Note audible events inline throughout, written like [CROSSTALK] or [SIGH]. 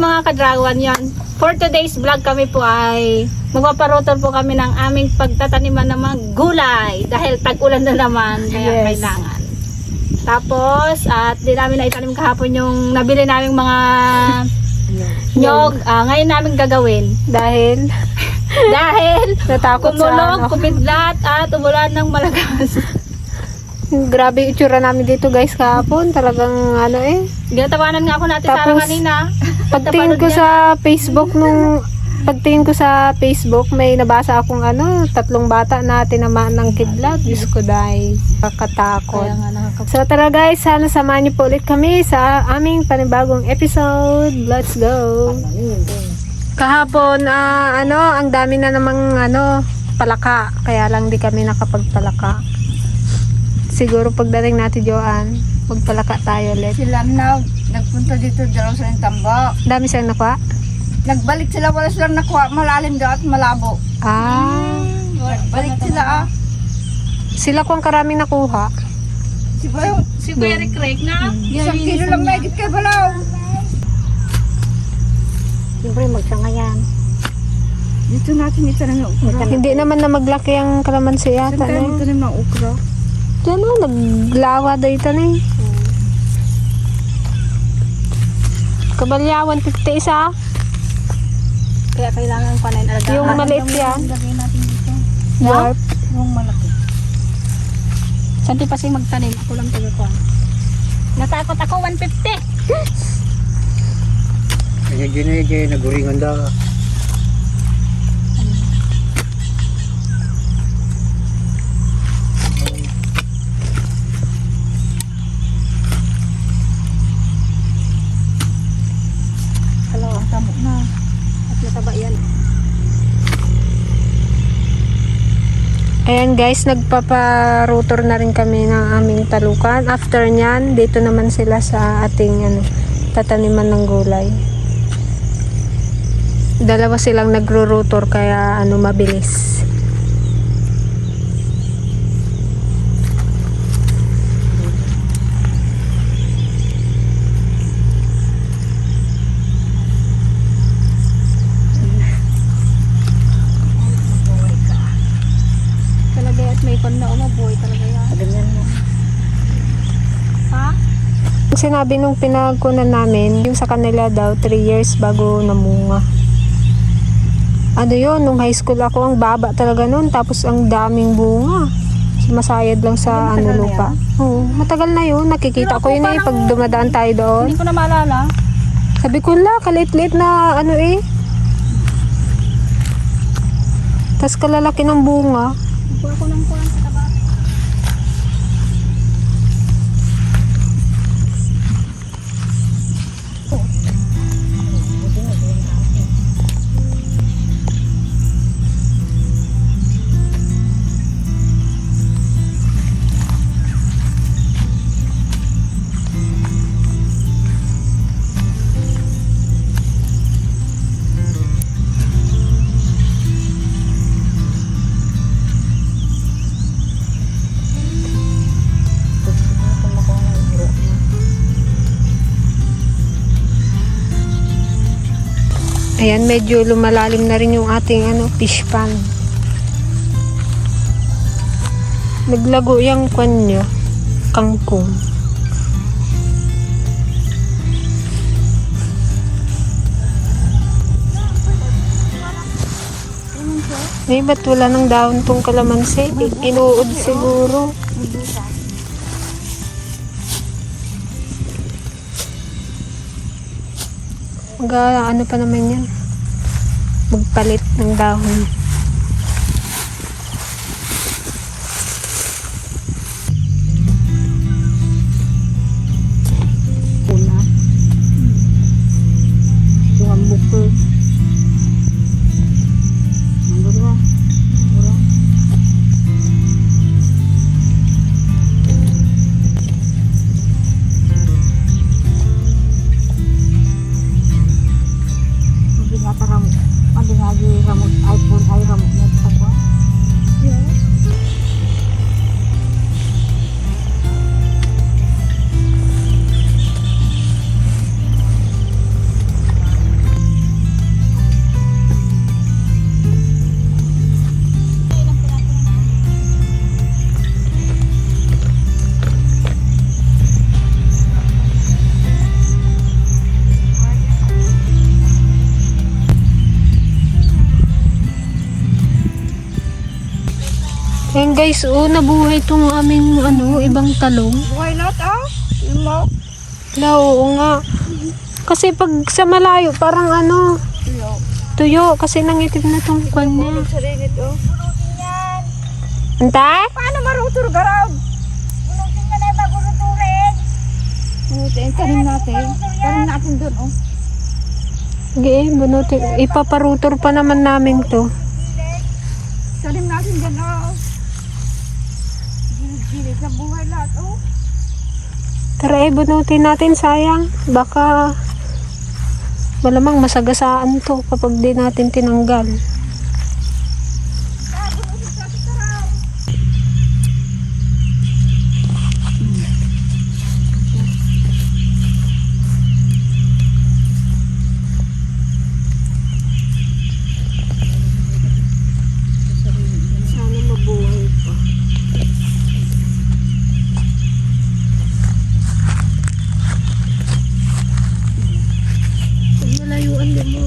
mga kadrawan yon. For today's vlog kami po ay magpaparotol po kami ng aming pagtataniman ng mga gulay dahil tag-ulan na naman kaya Yes. kailangan. Tapos at di namin naitanim kahapon yung nabili naming mga nyog. Ah, ngayon namin gagawin Dahil [LAUGHS] dahil natakot sa kumulog, ano. kumidlat at umulan ng malakas. Grabe yung itsura namin dito guys kahapon. Talagang ano eh. Ginatawanan nga ako natin Tapos, kanina. Pagtingin ko sa Facebook nung pagtingin ko sa Facebook may nabasa akong ano, tatlong bata na tinamaan ng kidlat. Diyos ko dahil kakatakot. So tara guys, sana samahan niyo po ulit kami sa aming panibagong episode. Let's go! Kahapon, ah, ano, ang dami na namang ano, palaka. Kaya lang di kami nakapagpalaka. Siguro pagdating natin, Joanne, magpalaka tayo ulit. Sila na nagpunta dito dalaw sa tambak. Dami siyang nakuha? Nagbalik sila wala silang nakuha malalim daw at malabo. Ah, Balik sila ah. sila ko ang karaming nakuha. Si Bayo, Si Kuya Rick Rick na. isang kilo lang may kay balaw. Siyempre, magsangayan. Dito natin itanim ng ukra. Hindi naman na maglaki ang kalamansi Saan yata. tayo Eh. magtanim ng ukra? Diyan o, naglawa daw ito na eh. Kabalyawan, 50 isa. Kaya kailangan pa na alagaan. Yung maliit yan. Lagay natin dito. Dwarf. Yung malaki. Santi pa siya magtanim. Ako lang taga ko. Natakot ako 150. Kanya ginigay, naguringan da. Ayan guys, nagpaparotor na rin kami ng aming talukan. After nyan, dito naman sila sa ating ano, tataniman ng gulay. Dalawa silang nagro-rotor kaya ano mabilis. Talaga at may kon na umaboy talaga yan. Ganyan mo. Ha? Sinabi nung pinagkunan namin, yung sa kanila daw, 3 years bago namunga. Ano yun, nung high school ako, ang baba talaga nun, tapos ang daming bunga. Masayad lang sa ano lupa. Oo, matagal na yun. Nakikita ko yun eh, pag dumadaan tayo doon. Hindi ko na maalala. Sabi ko la, kalit-lit na ano eh. Tapos kalalaki ng bunga. Kuha ko ng kuha Ayan, medyo lumalalim na rin yung ating ano, fish pond. Naglago yung kwan nyo, kangkong. Eh, ba't wala ng dahon tong kalamansi? Inuud siguro. Mag, ano pa naman yan? Magpalit ng dahon. Ayan guys, oh, nabuhay itong aming ano, ibang talong. Buhay lahat ah. Yung mo. Na, oo nga. Kasi pag sa malayo, parang ano, Tuyo. tuyo. Kasi nangitim na tong kwan niya. Sa ringit oh. Antay? Paano marutur garaw? Bunutin ka na yung maguruturin. Bunutin, tanim natin. Tanim natin doon oh. Sige, bunuti. Ipaparutor pa naman namin to. Tanim natin dyan oh. Gilid-gilid sa buhay lahat oh. Tara eh, bunutin natin, sayang. Baka malamang masagasaan to kapag di natin tinanggal.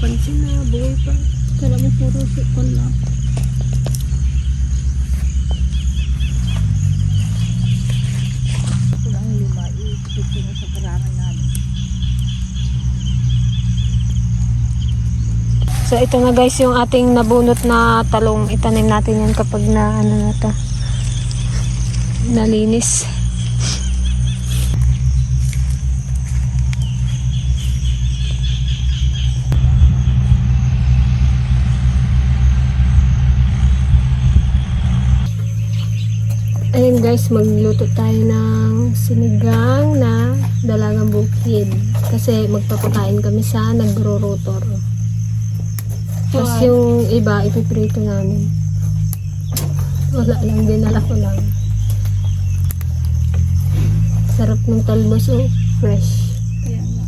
Pansin na, buhay pa. Kala mo puro sipon lang. Ito lang lima. Ipipin mo sa karaman namin. So ito na guys yung ating nabunot na talong. Itanim natin yan kapag na ano na to. Nalinis. Guys, magluto tayo ng sinigang na dalagang bukid. Kasi magpapakain kami sa nagro-rotor. Tapos yung iba, ipiprito namin. Wala lang, dinala ko lang. Sarap ng talbos, oh. Fresh. Kaya nga.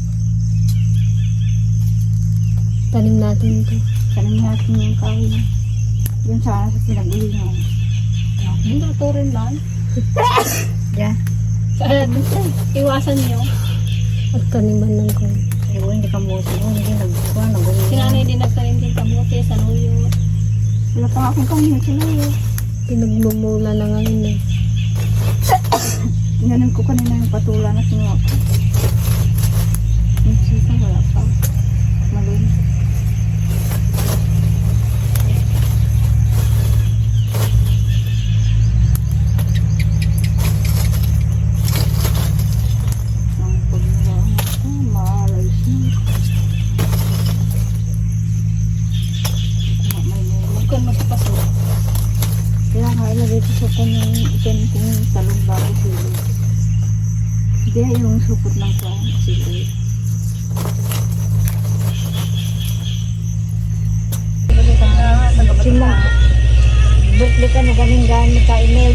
Tanim natin ito. Tanim natin yung kain. Yun sana sa pinag-ulingan. Hindi ito rin lang. Yan. Kaya, iwasan niyo. Pagtaniman ng ko. Ewan, hindi ka mo. Hindi nagkuha. Nag-ulingan. Sinanay din nagtanim din kamote sa luyo. Wala pa nga akong kami sila eh. Pinagmumula na ngayon eh. Inanin ko kanina yung patula na sinuha ko. Ilagay ko sa kanyang itin kong talong bago sili. Hindi yung supot ng kwan, sili. Sila, ka na ganing gamit ka email.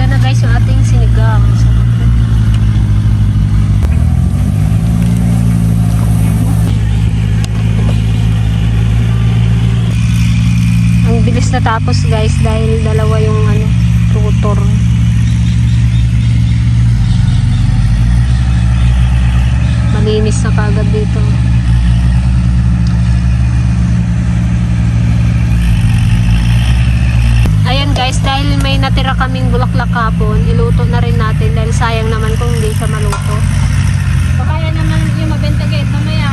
Ito na guys yung ating sinigang. Ang bilis na tapos guys dahil dalawa yung ano, rotor. Malinis na kagad dito. Ayan guys, dahil may natira kaming bulaklak kapon, iluto na rin natin dahil sayang naman kung hindi siya maluto. Baka yan naman yung mabenta gate mamaya.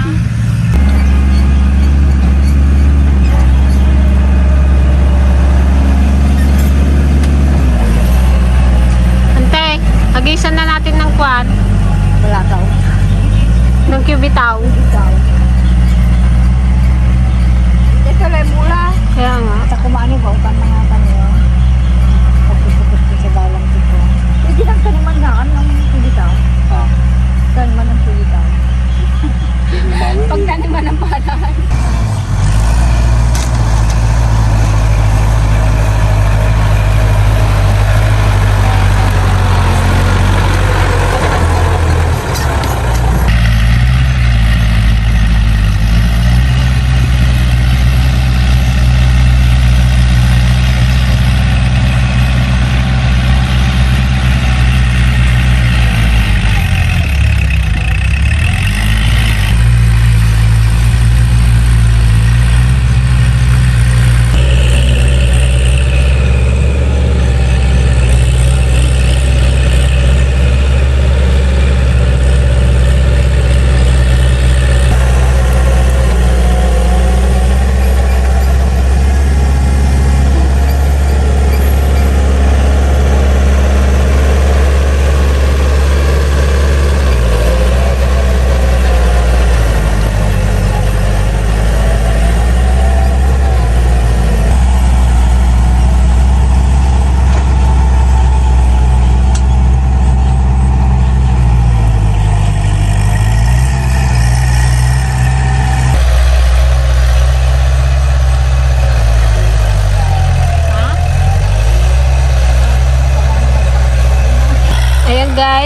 Agisan na natin ng kwan. Wala tao. Ng cubitaw. Cubitaw. Ito lang mula. Kaya nga. Sa kumano ba, ukan mga kanya.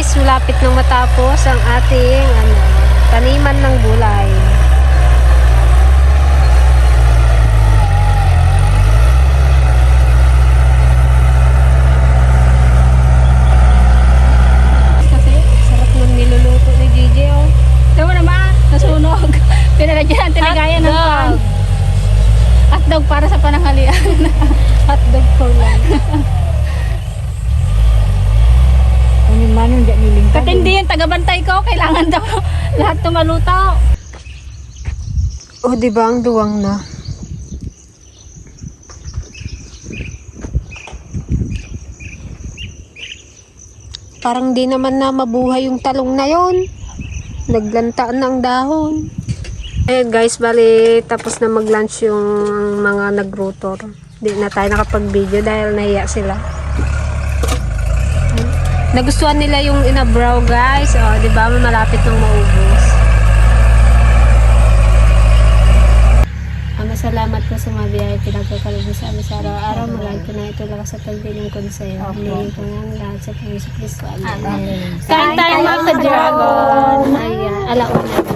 Guys, malapit nang matapos ang ating ano, taniman ng gulay. Kasi, Sarap ng niluluto ni Gigi oh. Ito mo naman, nasunog. [LAUGHS] Pinalagyan natin lagayan ng pan. Hotdog para sa pananghalian. [LAUGHS] Hotdog for lunch. [LAUGHS] Ano man yung nilingkad. Katindi yung tagabantay ko, kailangan daw [LAUGHS] lahat tumaluto. Oh, di ba ang duwang na? Parang di naman na mabuhay yung talong na yon. Naglantaan ng dahon. Ayan guys, bali tapos na mag-lunch yung mga nag-rotor. Di na tayo nakapag-video dahil nahiya sila. Nagustuhan nila yung inabraw guys. O, di ba malapit nang maubos. Ama, salamat po sa mga biyaya pinagkakalubos sa amin sa araw-araw. Malagi ko na ito lakas sa pagbiling ko sa iyo. Hindi ko nga lahat sa Panginoon Kristo. Amen. Kain tayo mga ka-dragon. Ayan, alauna na.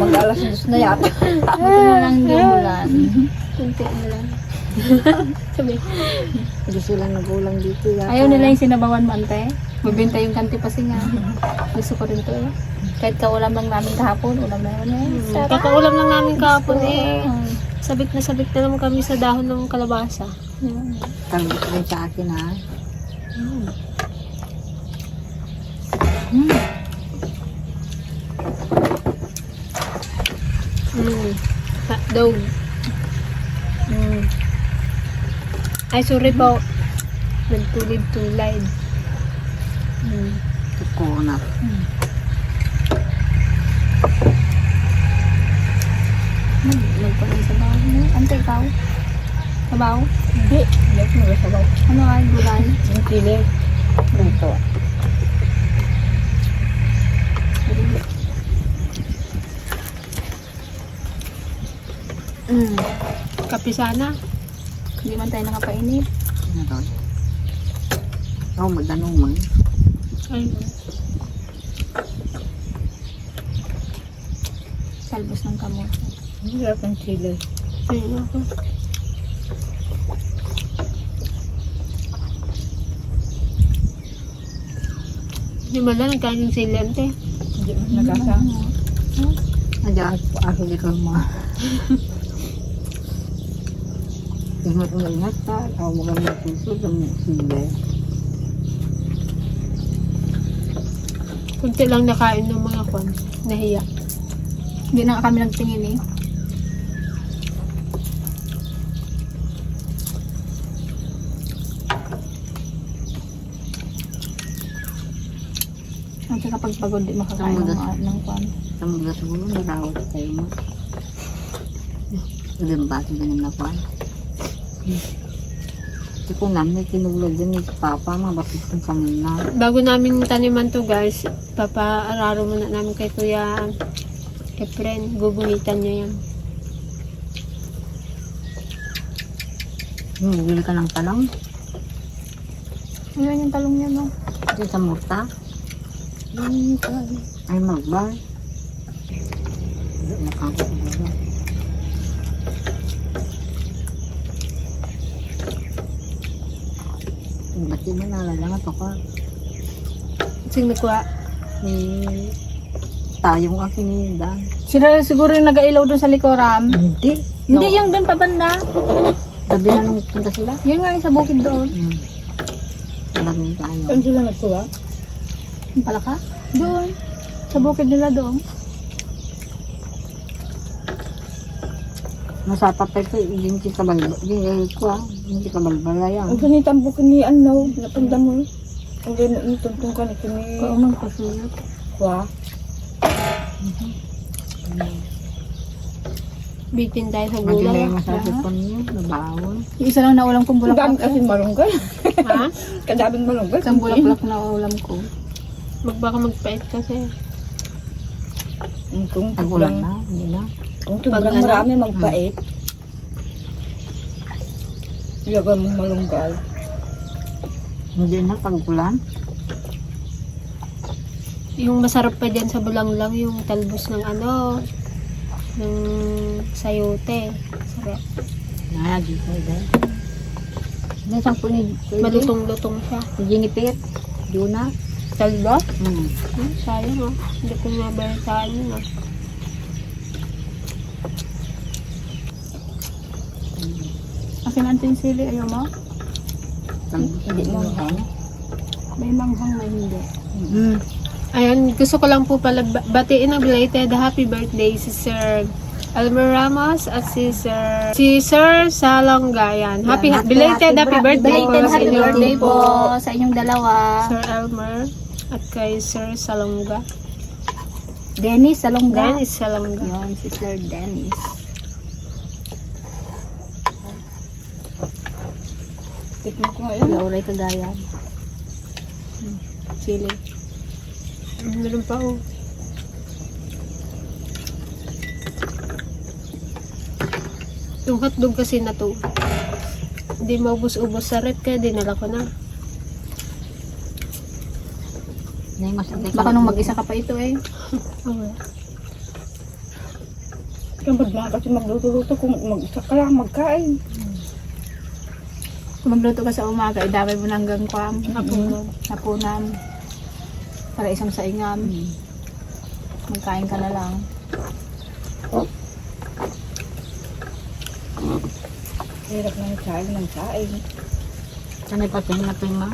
Mag-alas na yata. Ito na lang yung bulan. Kunti na lang. [LAUGHS] Sabi, Hindi sila nagulang dito yata. Ayaw nila yung sinabawan mo, ante. Yung kanti pa nga. Gusto ko rin to eh. Kahit kaulam lang namin kahapon, ulam na yun eh. Sarap. kakaulam lang namin kahapon eh. Sabik na sabik na naman kami sa dahon ng kalabasa. Talbot rin sa akin ha. Mm. Hotdog. Mm. Ay, sorry po. Nagtulid-tulid. Mm. Coconut. Magpagay sa bawo mo. Ante, ikaw? Sabaw? Hindi. Hindi ko nagasabaw. Ano ay gulay? Yung chili. Dito. Mm. Kape sana. Hindi man tayo nakapainit. Ano to? Oh, magdanumang. Ay, Salbos ng kamot. Ang hirap ng chili. ay, ako. Hindi mo lang [LAUGHS] nagkain yung silente. Hindi mo nagkasama. Ako dito mo. Ingat mo ingat ka. Ako mo kami natusod ng sili. Kunti lang nakain ng mga kwan. Nahiya. Hindi na kami nagtingin eh. Ang kapag pagod, di makakain ng, na. ng kwan. Sa mga siguro, narawat kayo mo. Ba ito ganun na pa? Hindi ko namin tinulog din ni Papa, mabasit kong kanina. Bago namin taniman to guys, papaararo muna namin kay Kuya Efren. Gugunitan niya yan. Hmm, bili ka ng talong. Ngayon yung talong niya, no? Dito sa murta. Ay, magbar. Nakakagulong. Ba't di mo nalalangat ako? Sing nagkuha. Eh, tayong aking Dan. Sila siguro yung nag-ailaw doon sa likoram. Hindi. Hindi, yung doon pabanda. Sabi na nung punta sila. Yun nga yung sa bukid doon. Hmm. Maraming tayo. sila nagkuha? Yung palaka? Doon. Sa bukid nila doon. Masatapay ko, hindi si kabalba. Hindi ko ah. Hindi kabalbala yan. Ang ganitang buko ni ano, napanda mo. Ang ganito yung tuntong ka ni kini. Kung man kasunod. Kwa. Bitin tayo sa na yung masakit ko niyo. Nabawon. Yung isa lang na ulam kong Ang bulaklak. kasi malunggay. [LAUGHS] ha? Kadaming malunggay. Isang bulaklak na ulam ko. Magbaka magpait kasi. Na. Hindi na. kung Pag tulang ano? marami magpait. Ilagay mo malunggay. Hindi na pagulan. Yung masarap pa dyan sa bulanglang, yung talbos ng ano, ng sayote. Sarap. Na, di ko dahil. Hindi sa po ni Malutong-lutong siya. Si Jennifer. Di na. Talbos? Hmm. Hmm, sayang ah. Hindi ko mabalitaan yun ah. Akin ang tinsili, ayaw mo? Hindi mo. May manghang, may hindi. Hmm. Ayan, gusto ko lang po pala ba- batiin ng belated happy birthday si Sir Elmer Ramos at si Sir si Sir Salonggayan. Happy, happy, belated happy, happy birthday, Belated po sa happy inyo. birthday po sa inyong dalawa. Sir Elmer at kay Sir Salongga. Dennis Salongga. Dennis Salongga. Yun, si Sir Dennis. Tikman ko ngayon. Lauray Cagayan. Chili. Meron pa oh. Yung hotdog kasi na to. Hindi maubos-ubos sa rep kaya dinala ko na. Hindi masakit. Baka nung mag-isa ka pa ito eh. [LAUGHS] Okay. Kaya ba't mga kasi magluto-luto kung mag-isa ka lang magkain. Magluto ka sa umaga, idamay mo na hanggang kwam. Hapunan. Hapunan. Para isang saingam. Magkain ka na lang. Hirap ng kain ng kain. Sanay pa ma.